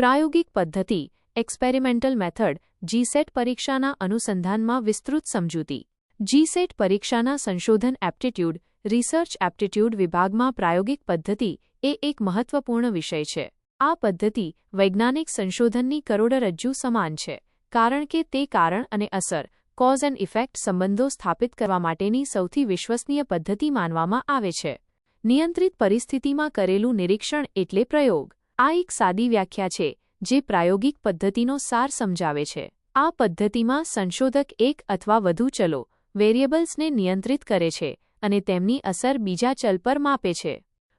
પ્રાયોગિક પદ્ધતિ experimental method GSET પરીક્ષાના અનુસંધાનમાં વિસ્તૃત સમજૂતી. જીસેટ પરીક્ષાના સંશોધન એપ્ટિટ્યૂડ રિસર્ચ એપ્ટિટ્યૂડ વિભાગમાં પ્રાયોગિક પદ્ધતિ એ એક મહત્વપૂર્ણ વિષય છે. આ પદ્ધતિ વૈજ્ઞાનિક સંશોધનની કરોડરજ્જુ સમાન છે, કારણ કે તે કારણ અને અસર કોઝ એન્ડ ઇફેક્ટ સંબંધો સ્થાપિત કરવા માટેની સૌથી વિશ્વસનીય પદ્ધતિ માનવામાં આવે છે. નિયંત્રિત પરિસ્થિતિમાં કરેલું નિરીક્ષણ એટલે પ્રયોગ. આ એક સાદી વ્યાખ્યા છે, જે પ્રાયોગિક પદ્ધતિનો સાર સમજાવે છે. આ પદ્ધતિમાં સંશોધક એક અથવા વધુ ચલો, વેરિયેબલ્સને નિયંત્રિત કરે છે અને તેમની અસર બીજા ચલ પર માપે છે.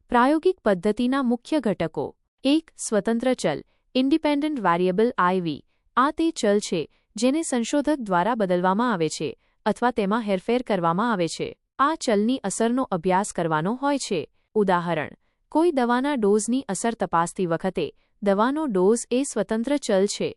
પ્રાયોગિક પદ્ધતિના મુખ્ય ઘટકો. એક, સ્વતંત્ર ચલ, ઇન્ડિપેન્ડન્ટ વેરિયેબલ આઈવી આ તે ચલ છે, જેને સંશોધક દ્વારા બદલવામાં આવે છે અથવા તેમાં હેરફેર કરવામાં આવે છે. આ ચલની અસરનો અભ્યાસ કરવાનો હોય છે. ઉદાહરણ કોઈ દવાના ડોઝની અસર તપાસતી વખતે, દવાનો ડોઝ એ સ્વતંત્ર ચલ છે.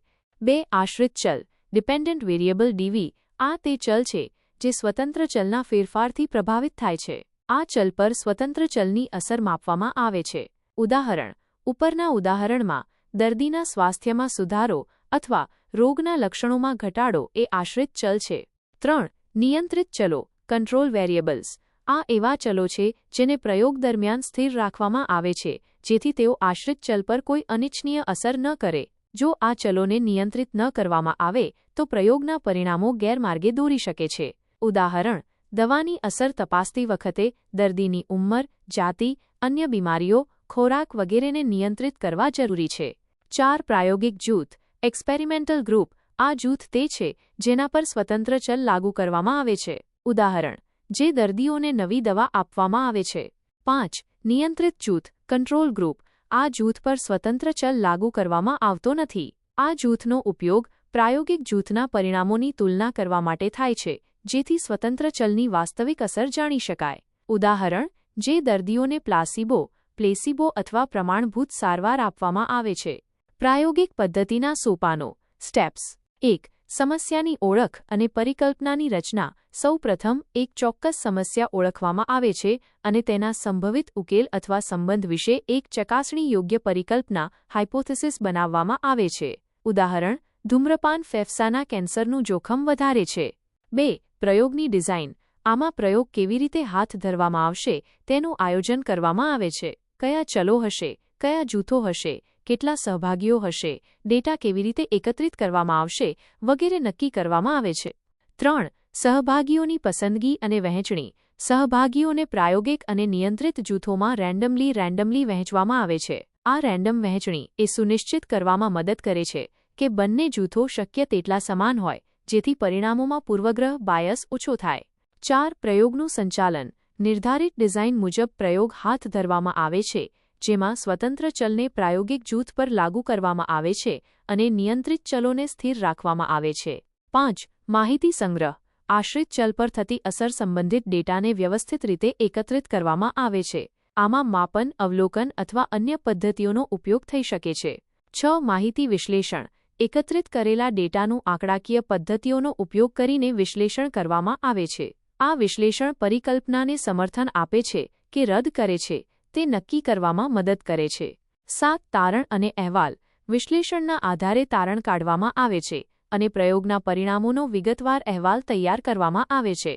બે આશ્રિત ચલ, ડિપેન્ડન્ટ વેરિયેબલ ડીવી, આ તે ચલ છે, જે સ્વતંત્ર ચલના ફેરફારથી પ્રભાવિત થાય છે. આ ચલ પર સ્વતંત્ર ચલની અસર માપવામાં આવે છે. ઉદાહરણ, ઉપરના ઉદાહરણમાં, દર્દીના સ્વાસ્થ્યમાં સુધારો અથવા રોગના લક્ષણોમાં ઘટાડો એ આશ્રિત ચલ છે. ત્રણ, નિયંત્રિત ચલો, કંટ્રોલ વેરિયેબલ્સ આ એવા ચલો છે, જેને પ્રયોગ દરમિયાન સ્થિર રાખવામાં આવે છે, જેથી તેઓ આશ્રિત ચલ પર કોઈ અનિચ્છનીય અસર ન કરે. જો આ ચલોને નિયંત્રિત ન કરવામાં આવે, તો પ્રયોગના પરિણામો ગેરમાર્ગે દોરી શકે છે. ઉદાહરણ, દવાની અસર તપાસતી વખતે દર્દીની ઉંમર, જાતિ, અન્ય બીમારીઓ, ખોરાક વગેરેને નિયંત્રિત કરવા જરૂરી છે. ચાર પ્રાયોગિક જૂથ, એક્સપેરિમેન્ટલ ગ્રુપ, આ જૂથ તે છે જેના પર સ્વતંત્ર ચલ લાગુ કરવામાં આવે છે. ઉદાહરણ જે દર્દીઓને નવી દવા આપવામાં આવે છે. પાંચ, નિયંત્રિત જૂથ, કંટ્રોલ ગ્રુપ. આ જૂથ પર સ્વતંત્ર ચલ લાગુ કરવામાં આવતો નથી. આ જૂથનો ઉપયોગ પ્રાયોગિક જૂથના પરિણામોની તુલના કરવા માટે થાય છે, જેથી સ્વતંત્ર ચલની વાસ્તવિક અસર જાણી શકાય. ઉદાહરણ, જે દર્દીઓને પ્લાસિબો, પ્લેસિબો અથવા પ્રમાણભૂત સારવાર આપવામાં આવે છે. પ્રાયોગિક પદ્ધતિના સોપાનો. સ્ટેપ્સ. એક સમસ્યાની ઓળખ અને પરિકલ્પનાની રચના સૌપ્રથમ એક ચોક્કસ સમસ્યા ઓળખવામાં આવે છે અને તેના સંભવિત ઉકેલ અથવા સંબંધ વિશે એક ચકાસણી યોગ્ય પરિકલ્પના હાઇપોથેસિસ બનાવવામાં આવે છે. ઉદાહરણ, ધૂમ્રપાન ફેફસાના કેન્સરનું જોખમ વધારે છે. બે, પ્રયોગની ડિઝાઇન. આમાં પ્રયોગ કેવી રીતે હાથ ધરવામાં આવશે તેનું આયોજન કરવામાં આવે છે. કયા ચલો હશે, કયા જૂથો હશે કેટલા સહભાગીઓ હશે, ડેટા કેવી રીતે એકત્રિત કરવામાં આવશે વગેરે નક્કી કરવામાં આવે છે. ત્રણ, સહભાગીઓની પસંદગી અને વહેંચણી. સહભાગીઓને પ્રાયોગિક અને નિયંત્રિત જૂથોમાં રેન્ડમલી રેન્ડમલી વહેંચવામાં આવે છે. આ રેન્ડમ વહેંચણી એ સુનિશ્ચિત કરવામાં મદદ કરે છે કે બંને જૂથો શક્ય તેટલા સમાન હોય, જેથી પરિણામોમાં પૂર્વગ્રહ બાયસ ઓછો થાય. ચાર, પ્રયોગનું સંચાલન. નિર્ધારિત ડિઝાઇન મુજબ પ્રયોગ હાથ ધરવામાં આવે છે જેમાં સ્વતંત્ર ચલને પ્રાયોગિક જૂથ પર લાગુ કરવામાં આવે છે અને નિયંત્રિત ચલોને સ્થિર રાખવામાં આવે છે. પાંચ, માહિતી સંગ્રહ. આશ્રિત ચલ પર થતી અસર સંબંધિત ડેટાને વ્યવસ્થિત રીતે એકત્રિત કરવામાં આવે છે. આમાં માપન, અવલોકન અથવા અન્ય પદ્ધતિઓનો ઉપયોગ થઈ શકે છે. છ, માહિતી વિશ્લેષણ. એકત્રિત કરેલા ડેટાનું આંકડાકીય પદ્ધતિઓનો ઉપયોગ કરીને વિશ્લેષણ કરવામાં આવે છે. આ વિશ્લેષણ પરિકલ્પનાને સમર્થન આપે છે કે રદ કરે છે. તે નક્કી કરવામાં મદદ કરે છે. સાત તારણ અને અહેવાલ વિશ્લેષણના આધારે તારણ કાઢવામાં આવે છે અને પ્રયોગના પરિણામોનો વિગતવાર અહેવાલ તૈયાર કરવામાં આવે છે.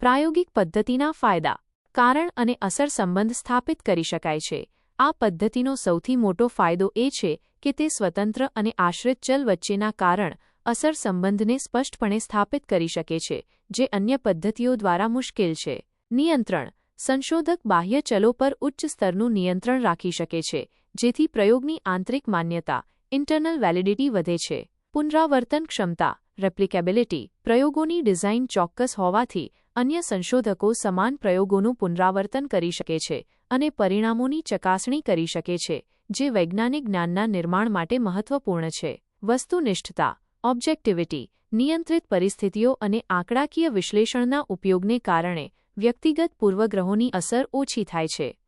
પ્રાયોગિક પદ્ધતિના ફાયદા. કારણ અને અસર સંબંધ સ્થાપિત કરી શકાય છે. આ પદ્ધતિનો સૌથી મોટો ફાયદો એ છે કે તે સ્વતંત્ર અને આશ્રિત ચલ વચ્ચેના કારણ, અસર સંબંધને સ્પષ્ટપણે સ્થાપિત કરી શકે છે, જે અન્ય પદ્ધતિઓ દ્વારા મુશ્કેલ છે. નિયંત્રણ. સંશોધક બાહ્ય ચલો પર ઉચ્ચ સ્તરનું નિયંત્રણ રાખી શકે છે, જેથી પ્રયોગની આંતરિક માન્યતા ઇન્ટરનલ વેલિડિટી વધે છે. પુનરાવર્તન ક્ષમતા રેપ્લિકેબિલિટી પ્રયોગોની ડિઝાઇન ચોક્કસ હોવાથી, અન્ય સંશોધકો સમાન પ્રયોગોનું પુનરાવર્તન કરી શકે છે અને પરિણામોની ચકાસણી કરી શકે છે, જે વૈજ્ઞાનિક જ્ઞાનના નિર્માણ માટે મહત્વપૂર્ણ છે. વસ્તુનિષ્ઠતા ઓબ્જેક્ટિવિટી નિયંત્રિત પરિસ્થિતિઓ અને આંકડાકીય વિશ્લેષણના ઉપયોગને કારણે વ્યક્તિગત પૂર્વગ્રહોની અસર ઓછી થાય છે.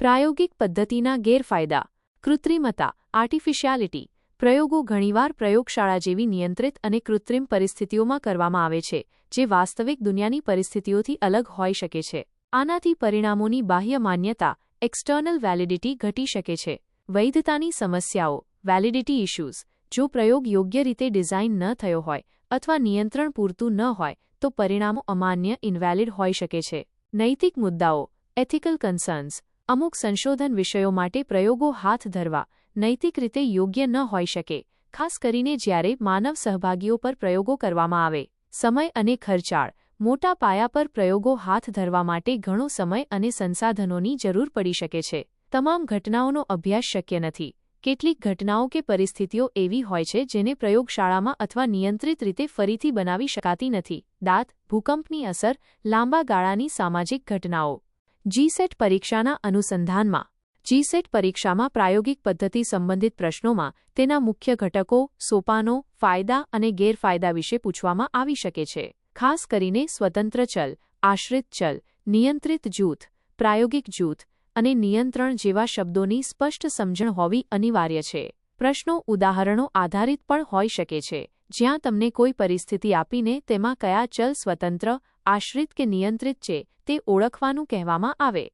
પ્રાયોગિક પદ્ધતિના ગેરફાયદા. કૃત્રિમતા, આર્ટિફિશિયાલિટી, પ્રયોગો ઘણીવાર પ્રયોગશાળા જેવી નિયંત્રિત અને કૃત્રિમ પરિસ્થિતિઓમાં કરવામાં આવે છે, જે વાસ્તવિક દુનિયાની પરિસ્થિતિઓથી અલગ હોઈ શકે છે. આનાથી પરિણામોની બાહ્ય માન્યતા એક્સટર્નલ વેલિડિટી ઘટી શકે છે. વૈધતાની સમસ્યાઓ વેલિડિટી ઇશ્યુઝ જો પ્રયોગ યોગ્ય રીતે ડિઝાઇન ન થયો હોય, અથવા નિયંત્રણ પૂરતું ન હોય તો પરિણામો અમાન્ય ઇનવેલિડ હોઈ શકે છે. નૈતિક મુદ્દાઓ એથિકલ કન્સર્ન્સ અમુક સંશોધન વિષયો માટે પ્રયોગો હાથ ધરવા, નૈતિક રીતે યોગ્ય ન હોઈ શકે, ખાસ કરીને જ્યારે માનવ સહભાગીઓ પર પ્રયોગો કરવામાં આવે. સમય અને ખર્ચાળ, મોટા પાયા પર પ્રયોગો હાથ ધરવા માટે ઘણો સમય અને સંસાધનોની જરૂર પડી શકે છે. તમામ ઘટનાઓનો અભ્યાસ શક્ય નથી. કેટલીક ઘટનાઓ કે પરિસ્થિતિઓ એવી હોય છે જેને પ્રયોગશાળામાં અથવા નિયંત્રિત રીતે ફરીથી બનાવી શકાતી નથી. દાંત, ભૂકંપની અસર, લાંબા ગાળાની સામાજિક ઘટનાઓ. જીસેટ પરીક્ષાના અનુસંધાનમાં. જીસેટ પરીક્ષામાં પ્રાયોગિક પદ્ધતિ સંબંધિત પ્રશ્નોમાં તેના મુખ્ય ઘટકો, સોપાનો, ફાયદા અને ગેરફાયદા વિશે પૂછવામાં આવી શકે છે. ખાસ કરીને સ્વતંત્ર ચલ, આશ્રિત ચલ, નિયંત્રિત જૂથ, પ્રાયોગિક જૂથ અને નિયંત્રણ જેવા શબ્દોની સ્પષ્ટ સમજણ હોવી અનિવાર્ય છે. પ્રશ્નો ઉદાહરણો આધારિત પણ હોઈ શકે છે. જ્યાં તમને કોઈ પરિસ્થિતિ આપીને તેમાં કયા ચલ સ્વતંત્ર, આશ્રિત કે નિયંત્રિત છે, તે ઓળખવાનું કહેવામાં આવે.